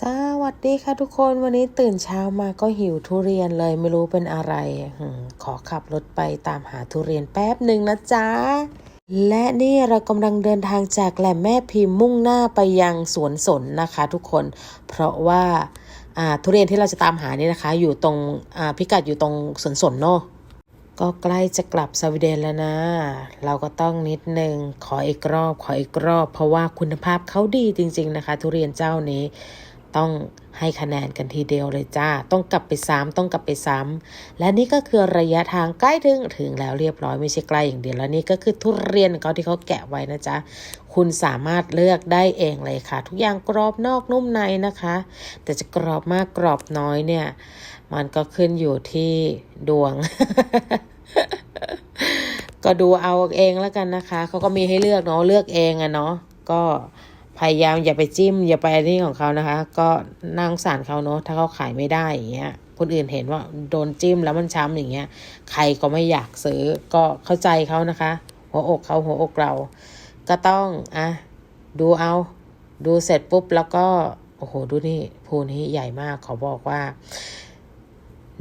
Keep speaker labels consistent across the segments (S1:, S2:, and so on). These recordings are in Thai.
S1: สวัสดีค่ะทุกคนวันนี้ตื่นเช้ามาก็หิวทุเรียนเลยไม่รู้เป็นอะไรขอขับรถไปตามหาทุเรียนแป๊บหนึ่งนะจ๊ะ และนี่เรากำลังเดินทางจากแหลมแม่พิมพ์มุ่งหน้าไปยังสวนสนนะคะทุกคน เพราะว่าทุเรียนที่เราจะตามหานี่นะคะ อยู่ตรงพิกัดอยู่ตรงสวนสนเนาะก็ใกล้จะกลับสวีเดนแล้วนะ เราก็ต้องนิดนึง ขออีกรอบ ขออีกรอบ เพราะว่าคุณภาพเขาดีจริง ๆ นะคะ ทุเรียนเจ้านี้ ต้องให้คะแนนกันทีเดียวเลยจ้า ต้องกลับไปซ้ำต้องกลับไปซ้ำและนี่ก็คือระยะทางใกล้ถึงถึงแล้วเรียบร้อยไม่ใช่ใกล้อย่างเดียวแล้วนี่ก็คือทุเรียนเขาที่เขาแกะไว้นะจ๊ะ คุณสามารถเลือกได้เองเลยค่ะ ทุกอย่างกรอบนอกนุ่มในนะคะ แต่จะกรอบมากกรอบน้อยเนี่ย มันก็ขึ้นอยู่ที่ดวงก็ดูเอาเองแล้วกันนะคะ เขาก็มีให้เลือกเนาะ เลือกเองอะเนาะ ก็ พยายามอย่าไปจิ้ม อย่าไปนี่ของเขานะคะ ก็นั่งสารเขาเนาะถ้าเขาขายไม่ได้อย่างเงี้ยคนอื่นเห็นว่าโดนจิ้มแล้วมันช้ำอย่างเงี้ย ใครก็ไม่อยากซื้อก็เข้าใจเขานะคะ หัวอกเขาหัวอกเรา ก็ต้องอะดูเอา ดูเสร็จปุ๊บแล้วก็โอ้โหดูนี่ภูนี้ใหญ่มากขอบอกว่า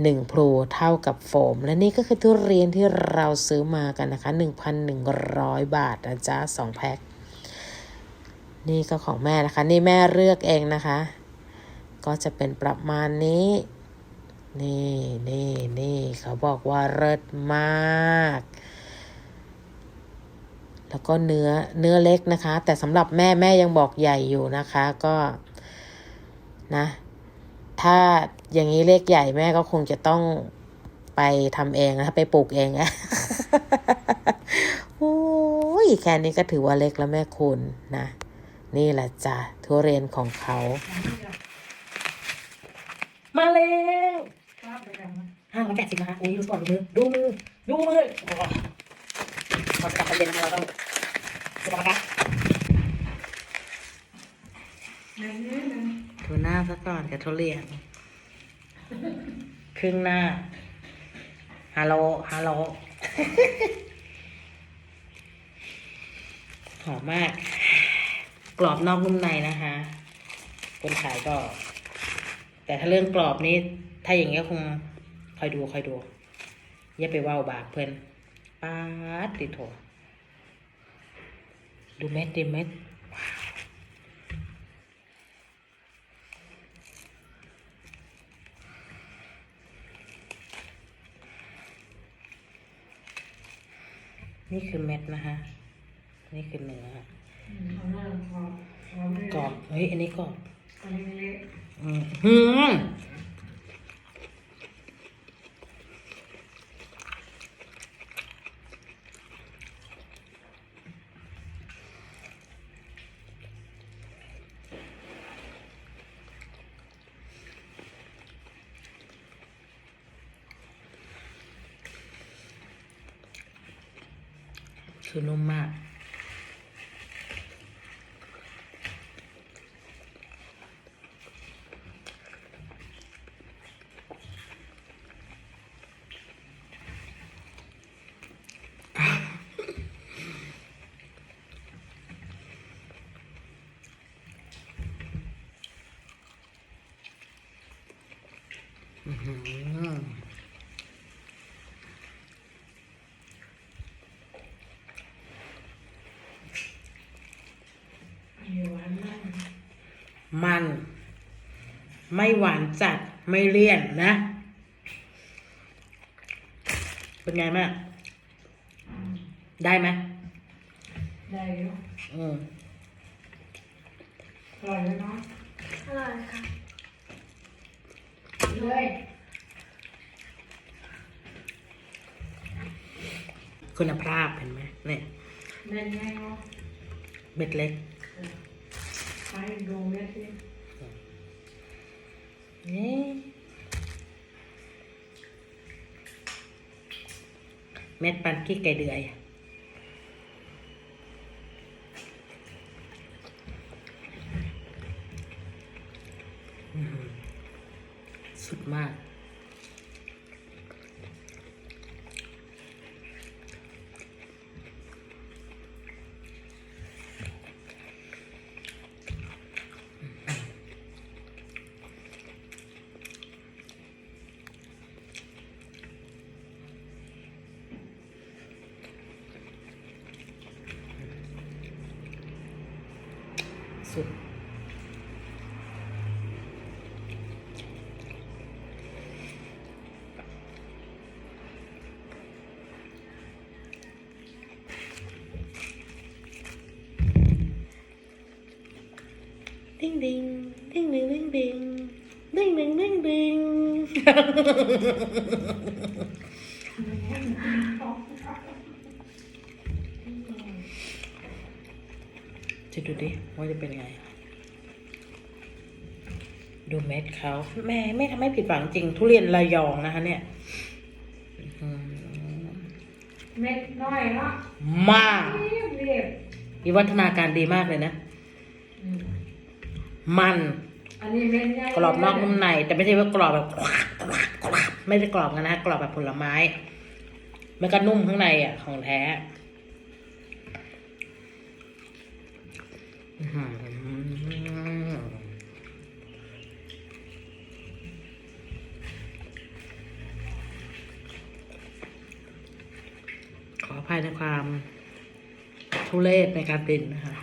S1: หนึ่งพลูเท่ากับโฟม และนี่ก็คือทุเรียนที่เราซื้อมากันนะคะ1,100บาทนะจ๊ะสองแพ็ค นี่ก็ของแม่นะคะ นี่แม่เลือกเองนะคะ ก็จะเป็นประมาณนี้ นี่นี่นี่เขาบอกว่าเลิศมาก แล้วก็เนื้อเนื้อเล็กนะคะ แต่สำหรับแม่แม่ยังบอกใหญ่อยู่นะคะ ก็นะ ถ้าอย่างนี้เลขใหญ่แม่ก็คงจะต้องไปทำเองนะไปปลูกเองอะโอ้ยแค่นี้ก็ถือว่าเล็กแล้วแม่คุณนะ นี่แหละจ้ะทุเรียนของเขา มาแล้วห้าร้อยแปดสิบนะคะอุ้ยดูก่อนดูมือดูมือดูมือโอ้โหพอกลับไปเรียนนะคะเราต้องสุขภาพดูหน้าซะก่อนกับทุเรียน ครึ่งหน้าฮัลโหลฮัลโหลหอมมากก รอบนอกนุ่มในนะคะ คนขายก็ แต่ถ้าเรื่องกรอบนี้ ถ้าอย่างเงี้ยคงคอยดูคอยดูอย่าไปว่าวบาปเพื่อนป๊าดติโถดูเม็ดดิเม็ดนี่คือเม็ดนะคะ นี่คือเนื้อ กรอบ เฮ้ย อันนี้กรอบอืมคือนุ่มมาก มัน ไม่หวานจัดไม่เลี่ยนนะ เป็นไงแม่ได้ไหม
S2: ได้อยู่
S1: อืม
S2: อร่อยเลยเนาะ
S3: อร่อยค่ะ
S2: เลย
S1: คุณภาพเห็นไหมเนี่ย
S2: เล่นง่ายเนาะ
S1: เม็ดเล็ก
S2: ไปดูเม็ดสิ
S1: นี่เม็ดปันกี้ไก่เดือย สุดมาก
S4: สุด ดิ้งดิ้งดิ้งดิ้งดิ้งดิ้งดิ้งดิ้งดิ้งดิ้งจะดูดิว่าจะเป็นไง ดูเม็ดเขาแม่ไม่ทำให้ผิดหวังจริง ทุเรียนระยองนะคะ เนี่ยอืม
S2: เม็ดน้อยเนาะ
S4: มาก
S2: เรียบเรียบ
S4: วิวัฒนาการดีมากเลยนะ
S2: อืม
S4: มัน
S2: อันนี้เม็ดใหญ่
S4: กรอบนอกนุ่มใน แต่ไม่ใช่ว่ากรอบแบบไม่ได้กรอบกันนะกรอบแบบผลไม้มันก็นุ่มข้างในอะของแท้อื้อหือขออภัยในความทุเรศในการตินนะคะ